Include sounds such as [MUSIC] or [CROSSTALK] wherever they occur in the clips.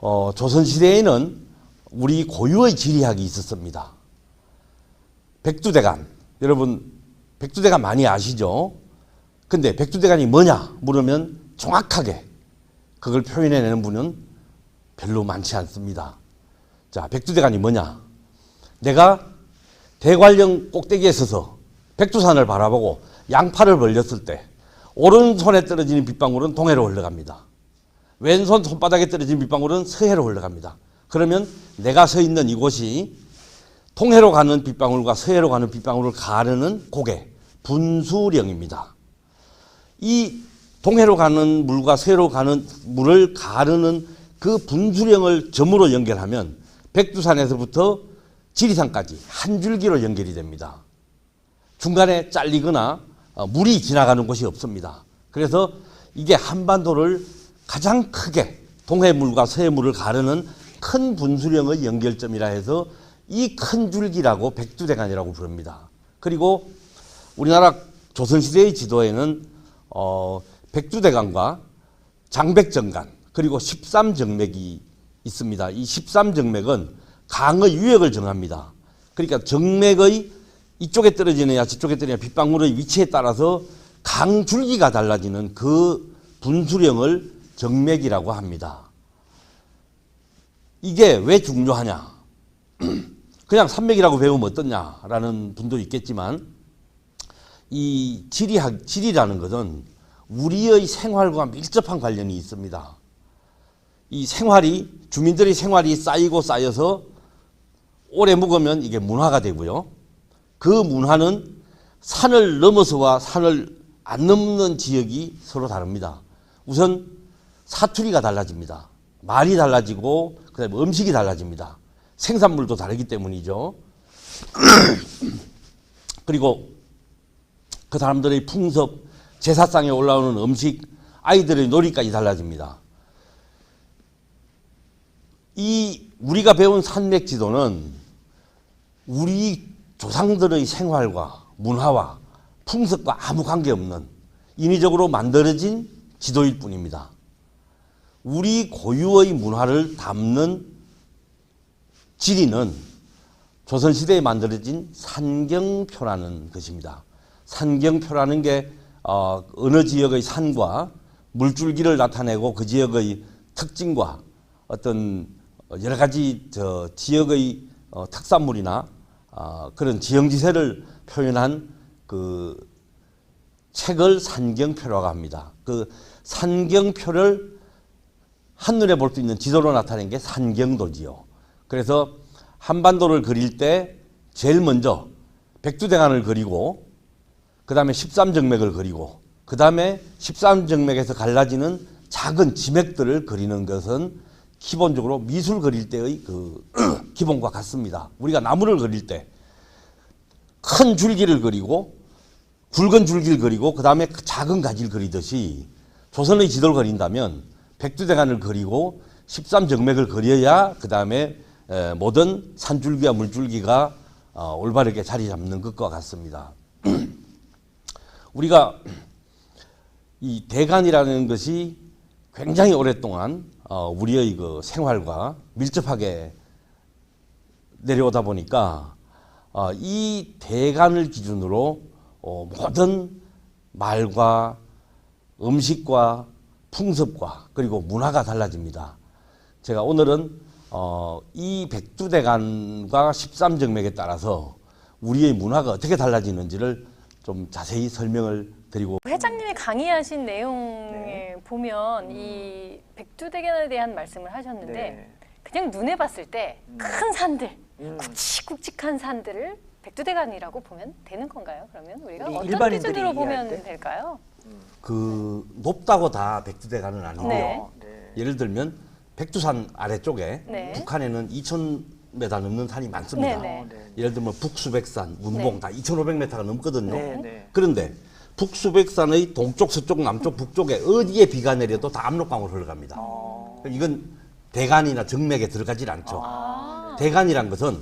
어, 조선시대에는 우리 고유의 지리학이 있었습니다. 백두대간. 여러분, 백두대간 많이 아시죠? 근데 백두대간이 뭐냐 물으면 정확하게 그걸 표현해내는 분은 별로 많지 않습니다. 자, 백두대간이 뭐냐? 내가 대관령 꼭대기에 서서 백두산을 바라보고 양팔을 벌렸을 때 오른손에 떨어지는 빗방울은 동해로 흘러갑니다. 왼손 손바닥에 떨어진 빗방울은 서해로 흘러갑니다. 그러면 내가 서 있는 이곳이 동해로 가는 빗방울과 서해로 가는 빗방울을 가르는 고개 분수령입니다. 이 동해로 가는 물과 서해로 가는 물을 가르는 그 분수령을 점으로 연결하면 백두산에서부터 지리산까지 한 줄기로 연결이 됩니다. 중간에 잘리거나 어, 물이 지나가는 곳이 없습니다. 그래서 이게 한반도를 가장 크게 동해물과 서해물을 가르는 큰 분수령의 연결점이라 해서 이 큰 줄기라고 백두대간이라고 부릅니다. 그리고 우리나라 조선시대의 지도에는 어, 백두대간과 장백정간 그리고 13정맥이 있습니다. 이 13정맥은 강의 유역을 정합니다. 그러니까 정맥의 이쪽에 떨어지느냐 저쪽에 떨어지느냐 빗방울의 위치에 따라서 강 줄기가 달라지는 그 분수령을 정맥이라고 합니다. 이게 왜 중요하냐? [CLEARS THROAT] 그냥 산맥이라고 배우면 어떻냐라는 분도 있겠지만 이 지리학 지리라는 것은 우리의 생활과 밀접한 관련이 있습니다. 이 생활이 주민들의 생활이 쌓이고 쌓여서 오래 묵으면 이게 문화가 되고요. 그 문화는 산을 넘어서와 산을 안 넘는 지역이 서로 다릅니다. 우선 사투리가 달라집니다. 말이 달라지고 그다음에 음식이 달라집니다. 생산물도 다르기 때문이죠. [CLEARS THROAT] 그리고 그 사람들의 풍습, 제사상에 올라오는 음식, 아이들의 놀이까지 달라집니다. 이 우리가 배운 산맥 지도는 우리 조상들의 생활과 문화와 풍습과 아무 관계없는 인위적으로 만들어진 지도일 뿐입니다. 우리 고유의 문화를 담는 지리는 조선시대에 만들어진 산경표라는 것입니다. 산경표라는 게 어, 어느 지역의 산과 물줄기를 나타내고 그 지역의 특징과 어떤 여러 가지 저 지역의 어, 특산물이나 어, 그런 지형지세를 표현한 그 책을 산경표라고 합니다. 그 산경표를 한눈에 볼 수 있는 지도로 나타낸 게 산경도지요. 그래서 한반도를 그릴 때 제일 먼저 백두대간을 그리고 그 다음에 13정맥을 그리고 그 다음에 13정맥에서 갈라지는 작은 지맥들을 그리는 것은 기본적으로 미술 그릴 때의 그 [CLEARS THROAT] 기본과 같습니다. 우리가 나무를 그릴 때 큰 줄기를 그리고 굵은 줄기를 그리고 그 다음에 작은 가지를 그리듯이 조선의 지도를 그린다면 백두대간을 그리고 13정맥을 그려야 그 다음에 모든 산줄기와 물줄기가 어, 올바르게 자리 잡는 것과 같습니다. [CLEARS THROAT] 우리가 이 대간이라는 것이 굉장히 오랫동안 어, 우리의 그 생활과 밀접하게 내려오다 보니까 어, 이 대간을 기준으로 어, 모든 말과 음식과 풍습과 그리고 문화가 달라집니다. 제가 오늘은 어, 이 백두대간과 13정맥에 따라서 우리의 문화가 어떻게 달라지는지를 좀 자세히 설명을 드리고 회장님이 강의하신 내용에 네. 보면 이 백두대간에 대한 말씀을 하셨는데 네. 그냥 눈에 봤을 때큰 산들, 음. 굵직굵직한 산들을 백두대간이라고 보면 되는 건가요? 그러면 우리가 우리 어떤 일반인들이 기준으로 보면 때? 될까요? 그 높다고 다 백두대간은 아니고요. 네. 어, 네. 예를 들면 백두산 아래쪽에 네. 북한에는 2,000m 넘는 산이 많습니다. 네, 네. 어, 네. 예를 들면 북수백산, 운봉 네. 다 2,500m가 넘거든요. 네, 네. 그런데 북수백산의 동쪽, 서쪽, 남쪽, 북쪽에 어디에 비가 내려도 다 압록강으로 흘러갑니다. 어. 이건 대간이나 정맥에 들어가질 않죠. 아. 대간이란 것은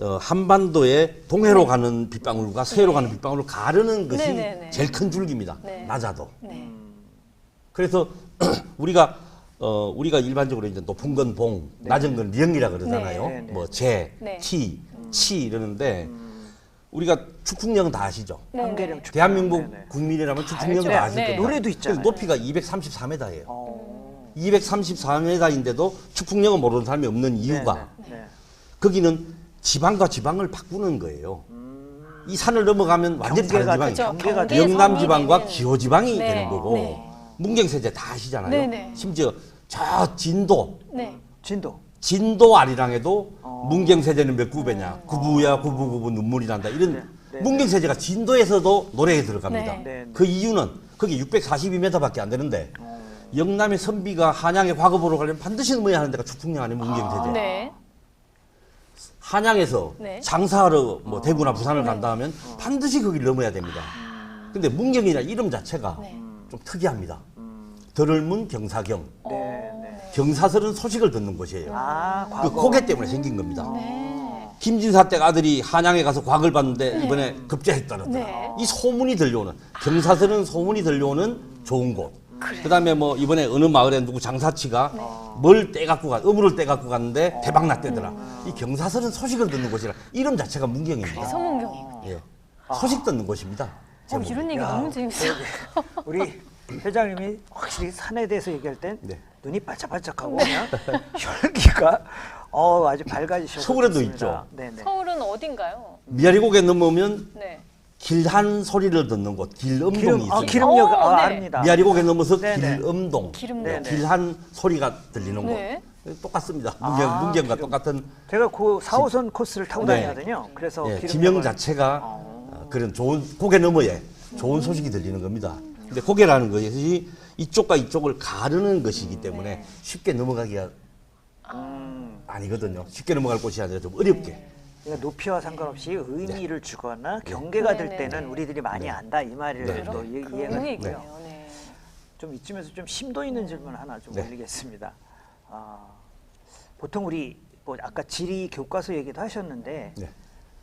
어, 한반도의 동해로 가는 빗방울과 서해로 가는 빗방울을 가르는 것이 네, 네, 네. 제일 큰 줄기입니다. 네. 낮아도. 네. 그래서 [CLEARS THROAT] 우리가 어, 우리가 일반적으로 이제 높은 건 봉, 낮은 건 령이라 그러잖아요. 네, 네. 뭐 재, 네. 티, 치 이러는데 우리가 축풍령은 다 아시죠? 네. 대한민국 네네. 국민이라면 축풍령은 알죠. 다 아실 네. 겁니다. 노래도 있잖아요. 그래서 높이가 234m예요. 어. 234m인데도 축풍령은 모르는 사람이 없는 이유가 네, 네, 네. 거기는 지방과 지방을 바꾸는 거예요. 이 산을 넘어가면 완전히 다른 경계가 지방이 그렇죠. 경계가 경계 영남 지방과. 기호 지방이 네. 되는 거고 네. 문경세제 다 아시잖아요. 네, 네. 심지어 저 진도 네. 진도. 진도 아리랑에도 어. 문경세제는 몇 구배냐 구부야 구부구부 눈물이 난다 이런 네, 네, 문경세제가 진도에서도 노래에 들어갑니다. 네. 네. 그 이유는 거기 642m밖에 안 되는데 영남의 선비가 한양에 과거보러 가려면 반드시 넘어야 하는 데가 축풍령 아니면 문경세제. 네. 한양에서 네. 장사하러 뭐 대구나 부산을 간다 하면 반드시 거기를 넘어야 됩니다. 근데 문경이라 이름 자체가 네. 좀 특이합니다. 덜을문 경사경. 네, 네. 경사설은 소식을 듣는 곳이에요. 아, 그 과거. 고개 때문에 생긴 겁니다. 네. 김진사 댁 아들이 한양에 가서 과거를 봤는데 이번에 급제했다는 네. 이 소문이 들려오는 경사설은 소문이 들려오는 좋은 곳. 그다음에 뭐 이번에 어느 마을에 누구 장사치가 네. 뭘 떼갖고 가 어물을 떼갖고 갔는데 어. 대박 났대더라. 이 경사설은 소식을 듣는 곳이라 이름 자체가 문경입니다. 그래서 문경이군요. 예. 소식 듣는 곳이니다. 어, 제목이. 이런 얘기 야, 너무 재밌어요. 우리 회장님이 확실히 산에 대해서 얘기할 땐 네. 눈이 반짝반짝하고 그냥 [LAUGHS] 혈기가 어 아주 밝아지셔서 서울에도. 있죠. 네네. 서울은 어딘가요? 미아리곡에 넘으면 네. 길한 소리를 듣는 곳 길음동이 기름 있습니다. 아 기름역 오, 아, 네. 압니다. 미아리곡에 넘어서 네네. 길음동. 기름동. 네네. 길한 소리가 들리는 네. 곳. 똑같습니다. 문경, 아, 문경과 기름. 똑같은 제가 그 4호선 코스를 타고 네. 다니거든요. 그래서 예, 기름역을- 지명 자체가 어, 그런 좋은 고개 너머에 좋은 소식이 들리는 겁니다. 근데 고개라는 것이 이쪽과 이쪽을 가르는 것이기 때문에 쉽게 넘어가기가 음, 아니거든요. 쉽게 넘어갈 곳이 아니라 좀 어렵게. 그러니까 높이와 상관없이 의미를 주거나 경계가 될 네, 때는 네, 네. 우리들이 많이 안다 이 말을 네, 또 네. 이- 그 이해가 있고요. 있군요. 네. 좀 이쯤에서 좀 심도 있는 질문 하나 좀 네. 올리겠습니다. 아, 보통 우리 뭐 아까 지리 교과서 얘기도 하셨는데 네.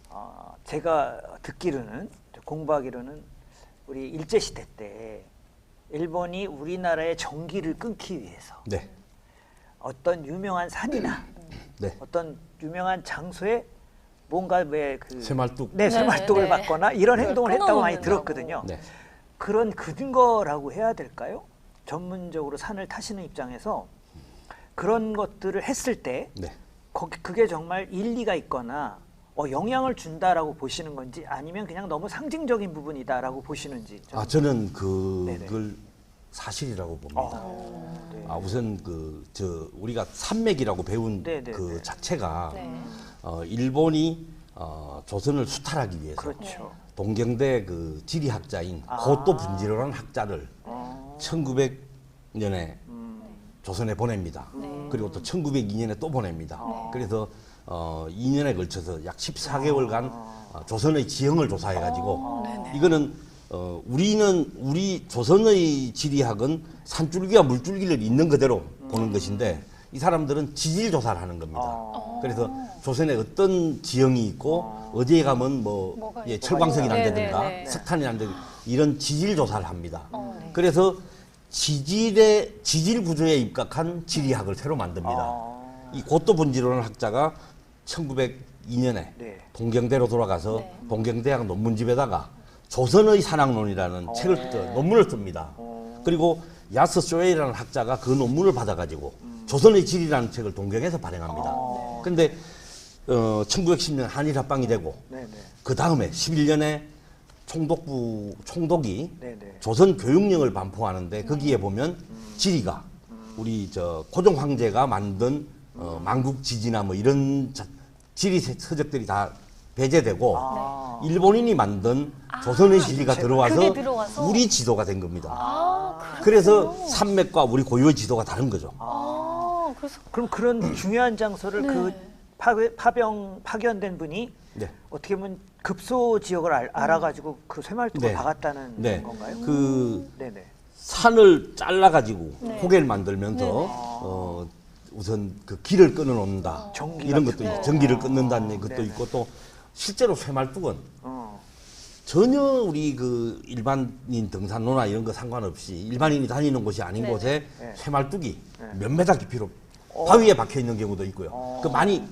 어, 제가 듣기로는 공부하기로는 우리 일제 시대 때 일본이 우리나라의 전기를 끊기 위해서 네. 어떤 유명한 산이나 네. 어떤 유명한 장소에 뭔가 왜그 쇠말뚝. 네, 네, 쇠말뚝을 네. 받거나 이런 행동을 했다고 많이. 들었거든요. 네. 그런 근거라고 해야 될까요? 전문적으로 산을 타시는 입장에서 그런 것들을 했을 때 네. 거기 그게 정말 일리가 있거나 어, 영향을 준다라고 보시는 건지 아니면 그냥 너무 상징적인 부분이다라고 보시는지 좀. 아 저는 네네. 그걸 사실이라고 봅니다. 어, 네. 아 우선 그 저 우리가 산맥이라고 배운 네네네. 그 자체가 네. 어, 일본이 어, 조선을 수탈하기 위해서 그렇죠. 동경대 그 지리학자인 아. 고또 분지로라는 학자를 어, 1900년에 음, 조선에 보냅니다. 그리고 또 1902년에 또 보냅니다. 그래서 어, 2년에 걸쳐서 약 14개월간 어, 조선의 지형을 조사해가지고 이거는 어, 우리는 우리 조선의 지리학은 산줄기와 물줄기를 있는 그대로 보는 것인데 이 사람들은 지질 조사를 하는 겁니다. 어. 그래서 조선에 어떤 지형이 있고 어디에 가면 뭐 예. 철광석이 네, 난다든가 네, 네. 석탄이 난다든가 이런 지질 조사를 합니다. 어, 네. 그래서 지질의 지질 구조에 입각한 지리학을 새로 만듭니다. 어. 이 고도 분지로라는 학자가 1902년에 네. 동경대로 돌아가서 네. 동경대학 논문집에다가 조선의 산학론이라는 책을 써- 논문을 씁니다. 그리고 야스 쇼웨이라는 학자가 그 논문을 받아가지고 조선의 지리라는 책을 동경에서 발행합니다. 어. 근데 어, 1910년 한일 합방이 되고 네네. 그 다음에 11년에 총독부 총독이 네네. 조선 교육령을 반포하는데 거기에 보면 지리가 우리 저 고종 황제가 만든 어, 만국 지지나 뭐 이런 자- 지리 세- 서적들이 다 배제되고 아. 일본인이 만든 조선의 지리가 들어와서 들어와서? 우리 지도가 된 겁니다. 아, 그래서 산맥과 우리 고유의 지도가 다른 거죠. 아, 그래서 그럼 그런 중요한 장소를 네. 그 파, 파병 파견된 분이 네. 어떻게 보면 급소 지역을 알, 알아가지고 그 쇠말뚝을 네. 박았다는 네. 건가요? 그 네네. 산을 잘라가지고 네. 고개를 만들면서 네네. 어, 우선 그 길을 끊어 놓는다. 전기 이런 같은 것도 거. 있 전기를 끊는다는 것도 네네. 있고 또 실제로 쇠말뚝은 어. 전혀 우리 그 일반인 등산로나 이런 거 상관없이 일반인이 다니는 곳이 아닌 네. 곳에 네. 해말뚝이 네. 몇 메다 깊이로 어. 바위에 박혀 있는 경우도 있고요. 어. 그 많이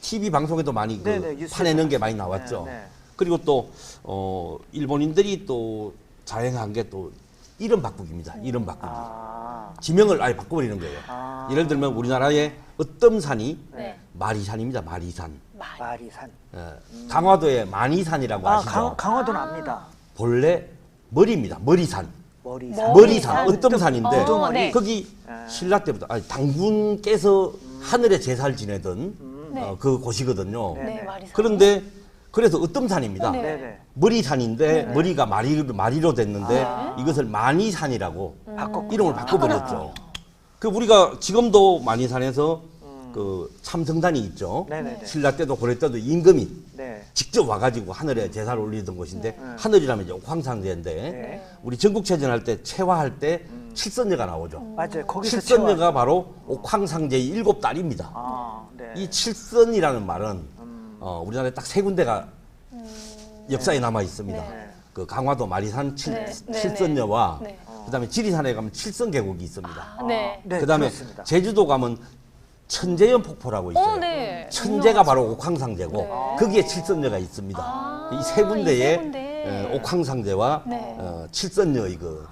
TV 방송에도 많이 그 네네, 뉴스에서 파내는 게 많이 나왔죠. 네, 네. 그리고 또 어, 일본인들이 또 자행한 게 또 이름 바꾸기입니다. 이름 바꾸기. 아, 지명을 아예 바꿔버리는 거예요. 아. 예를 들면 우리나라의 어떤 산이 네. 마리산입니다. 마리산. 마리산. 예, 강화도의 만이산이라고 아, 아시죠? 강, 강화도는 압니다. 본래 머리입니다. 머리산. 머리산. 머리산, 머리산. 어떤 산인데 어, 네. 거기 아. 신라 때부터 아니, 당군께서 하늘의 제사를 지내던 네. 어, 그 곳이거든요. 네. 네, 말이 그런데 그래서 어떤 산입니다. 네. 네네. 머리산인데 머리가 마리로, 마리로 됐는데 아. 이것을 만이산이라고 바꿨구나. 이름을 바꿔버렸죠. 그 우리가 지금도 만이산에서 그 참성단이 있죠. 네네네. 신라 때도 고려 때도 임금이 네. 직접 와가지고 하늘에 제사를 올리던 곳인데 네. 하늘이라면 이제 옥황상제인데 네. 우리 전국체전 할 때 체화할 때 칠선녀가 나오죠. 맞아요. 거기서 칠선녀가 채워. 바로 옥황상제의 일곱 딸입니다. 아, 네. 이 칠선이라는 말은 음. 어, 우리나라에 딱 세 군데가 역사에 남아 있습니다. 네. 그 강화도 마리산 칠, 네, 네, 칠선녀와 네. 그다음에 지리산에 가면 칠선 계곡이 있습니다. 아, 네. 네, 그다음에 그렇습니다. 제주도 가면 천재연 폭포라고 있어요. 어, 네. 천재가 바로 옥황상제고 네. 거기에 칠선녀가 있습니다. 아, 이 세 군데에 이 세 군데. 에, 옥황상제와 네. 어, 칠선녀의 그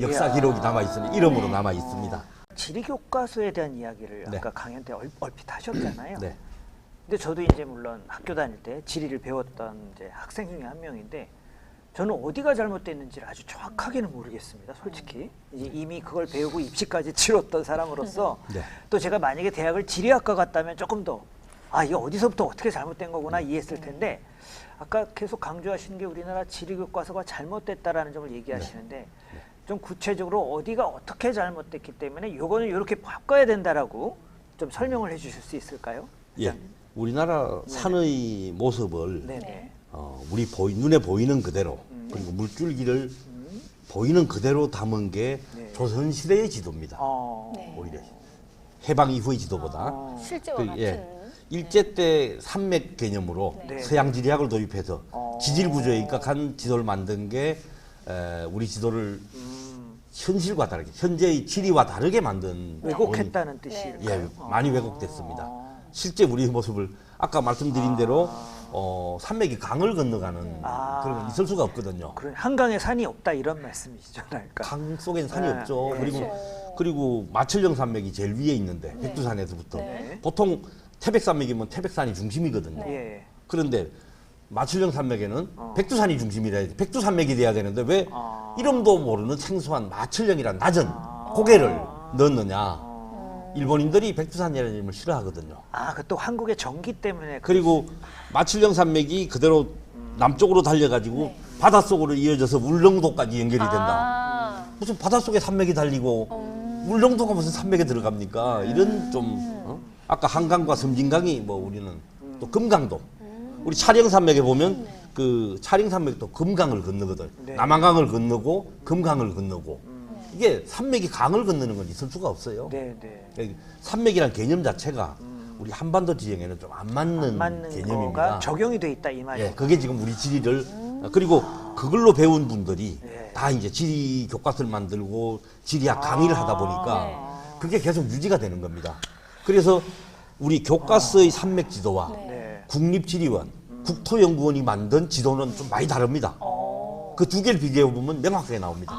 역사 이야. 기록이 남아 있습니다. 이름으로 남아 있습니다. 지리 교과서에 대한 이야기를 네. 아까 강연 때 얼, 얼핏 하셨잖아요. 네. 근데 저도 이제 물론 학교 다닐 때 지리를 배웠던 이제 학생 중에 한 명인데 저는 어디가 잘못됐는지를 아주 정확하게는 모르겠습니다. 솔직히 이제 이미 그걸 배우고 입시까지 치렀던 사람으로서 네. 또 제가 만약에 대학을 지리학과 갔다면 조금 더 아 이게 어디서부터 어떻게 잘못된 거구나 이해했을 텐데 아까 계속 강조하시는 게 우리나라 지리 교과서가 잘못됐다라는 점을 얘기하시는데 좀 구체적으로 어디가 어떻게 잘못됐기 때문에 요거는 이렇게 바꿔야 된다라고 좀 설명을 해주실 수 있을까요? 예. 우리나라 산의 모습을 네네. 어, 우리 보이, 눈에 보이는 그대로 그리고 물줄기를 보이는 그대로 담은 게 네. 조선 시대의 지도입니다. 어. 네. 오히려 해방 이후의 지도보다 어. 실제와 그, 같은. 예. 일제 때 산맥 개념으로 네. 서양 지리학을 도입해서 어. 지질 구조에 입각한 지도를 만든 게 에, 우리 지도를 음, 현실과 다르게 현재의 지리와 다르게 만든 왜곡했다는 네. 뜻일까요? 예, 많이 왜곡됐습니다. 어. 실제 우리 모습을 아까 말씀드린 대로 어, 산맥이 강을 건너가는 아. 그런 건 있을 수가 없거든요. 그런 한강에 산이 없다 이런 말씀이시죠, 그러니까. 강 속엔 산이 네, 없죠. 네. 그리고 그렇죠. 그리고 마천령 산맥이 제일 위에 있는데 백두산에서부터 네. 보통 태백산맥이면 태백산이 중심이거든요. 예. 그런데 마천령 산맥에는 어. 백두산이 중심이라. 백두산맥이 돼야 되는데 왜 아. 이름도 모르는 생소한 마천령이란 낮은 아. 고개를 넣느냐. 어. 일본인들이 백두산이라는 이름을 싫어하거든요. 아, 그 또 한국의 전기 때문에 그- 그리고 마칠령 산맥이 그대로 남쪽으로 달려가지고 바닷속으로 이어져서 울릉도까지 연결이 된다. 아, 무슨 바닷속에 산맥이 달리고 울릉도가 무슨 산맥에 들어갑니까? 이런 좀 어? 아까 한강과 섬진강이 뭐 우리는 또 금강도 우리 차령산맥에 보면 그 차령산맥도 금강을 건너거든. 네. 남한강을 건너고 금강을 건너고 이게 산맥이 강을 건너는 건 있을 수가 없어요. 네, 네. 그러니까 산맥이란 개념 자체가 우리 한반도 지형에는 좀 안 맞는, 안 맞는 개념입니다. 거가 적용이 돼 있다 이 말이에요. 예, 그게 지금 우리 지리를 그리고 그걸로 배운 분들이 예. 다 이제 지리 교과서를 만들고 지리학 강의를 하다 보니까 네. 그게 계속 유지가 되는 겁니다. 그래서 우리 교과서의 산맥 지도와 네. 국립지리원, 국토연구원이 만든 지도는 좀 많이 다릅니다. 어. 그두 개를 비교해 보면 명확하게 나옵니다.